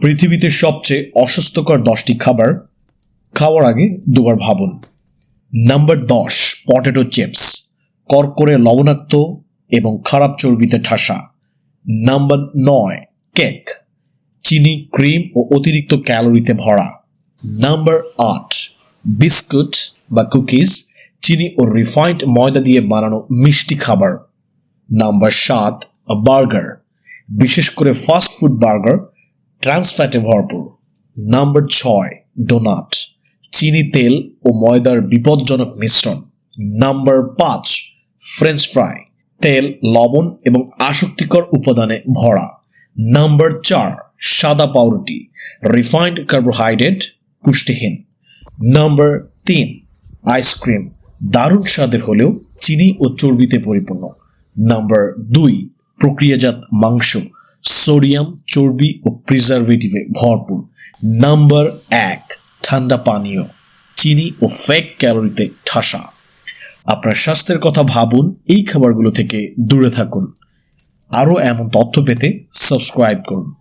পৃথিবীতে সবচেয়ে অস্বাস্থ্যকর দশটি খাবার খাওয়ার আগে দুবার ভাবুন। নাম্বার দশ, পটেটো চিপস করকরে লবণাক্ত এবং খারাপ চর্বিতে ঠাসা। নাম্বার নয়, কেক, চিনি, ক্রিম ও অতিরিক্ত ক্যালোরিতে ভরা। নাম্বার আট, বিস্কুট বা কুকিজ, চিনি ও রিফাইন্ড ময়দা দিয়ে বানানো মিষ্টি খাবার। নাম্বার সাত, বার্গার, বিশেষ করে ফাস্ট ফুড বার্গার ট্রান্সফ্যাটে ভরপুর। নাম্বার ছয়, ডোনাট। চিনি, তেল ও ময়দার বিপজ্জনক মিশ্রণ। নাম্বার পাঁচ, ফ্রেঞ্চ ফ্রাই। তেল, লবণ এবং আসক্তিকর উপাদানে ভরা। নাম্বার চার, সাদা পাউরুটি। রিফাইন্ড কার্বোহাইড্রেট পুষ্টিহীন। নাম্বার তিন আইসক্রিম দারুণ স্বাদের হলেও চিনি ও চর্বিতে পরিপূর্ণ। নাম্বার দুই, প্রক্রিয়াজাত মাংস। সোডিয়াম, চর্বি ও প্রিজারভেটিভে ভরপুর। নাম্বার এক, ঠান্ডা পানীয়, চিনি ও ফেক ক্যালোরিতে ঠাসা। আপনার স্বাস্থ্যের কথা ভাবুন, এই খাবারগুলো থেকে দূরে থাকুন। আরও এমন তথ্য পেতে সাবস্ক্রাইব করুন।